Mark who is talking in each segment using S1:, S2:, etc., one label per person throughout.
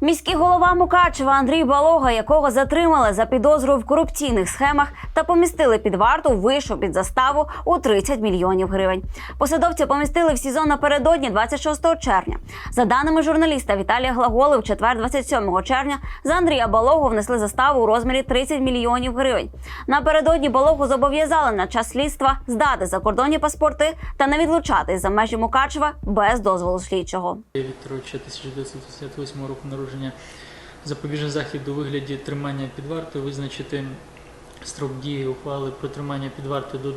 S1: Міський голова Мукачева Андрій Балога, якого затримали за підозрою в корупційних схемах та помістили під варту, вийшов під заставу у 30 мільйонів гривень. Посадовця помістили в СІЗО напередодні 26 червня. За даними журналіста Віталія Глаголи, в четвер, 27 червня, за Андрія Балогу внесли заставу у розмірі 30 мільйонів гривень. Напередодні Балогу зобов'язали на час слідства здати закордонні паспорти та не відлучатись за межі Мукачева без дозволу слідчого.
S2: Вікторовича 1988 року народження запобіжний захід у вигляді тримання під вартою визначити строк дії ухвали про тримання під вартою до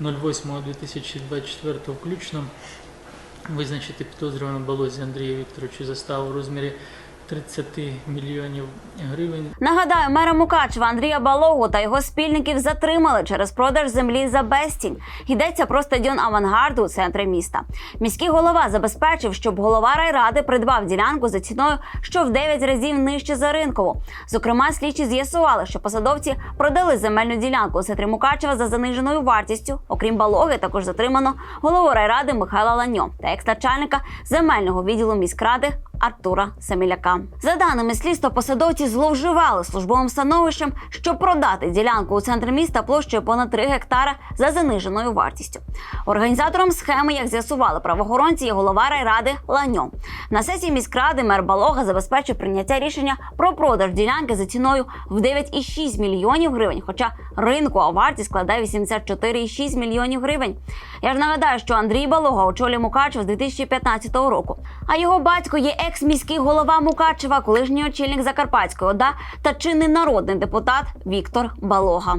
S2: 26.08.2024 включно, визначити підозрюваному Балозі Андрію Вікторовичу заставу у розмірі 30 мільйонів гривень
S1: Нагадаю, мера Мукачева Андрія Балогу та його спільників затримали через продаж землі за безцінь. Йдеться про стадіон авангарду у центрі міста. Міський голова забезпечив, щоб голова райради придбав ділянку за ціною, що в 9 разів нижче за ринкову. Зокрема, слідчі з'ясували, що посадовці продали земельну ділянку у центрі Мукачева за заниженою вартістю. Окрім балоги, також затримано голову райради Михайла Ланьо та екс-начальника земельного відділу міськради Артура Саміляка. За даними слідства, посадовці зловживали службовим становищем, щоб продати ділянку у центрі міста площею понад 3 гектара за заниженою вартістю. Організатором схеми, як з'ясували правоохоронці, є голова райради Ланьо. На сесії міськради мер Балога забезпечив прийняття рішення про продаж ділянки за ціною в 9,6 мільйонів гривень, хоча ринкова вартість складає 84,6 мільйонів гривень. Я ж нагадаю, що Андрій Балога очолює Мукачев з 2015 року. А його батько є екс-міський голова Мукачева, колишній очільник Закарпатської ОДА та чинний народний депутат Віктор Балога.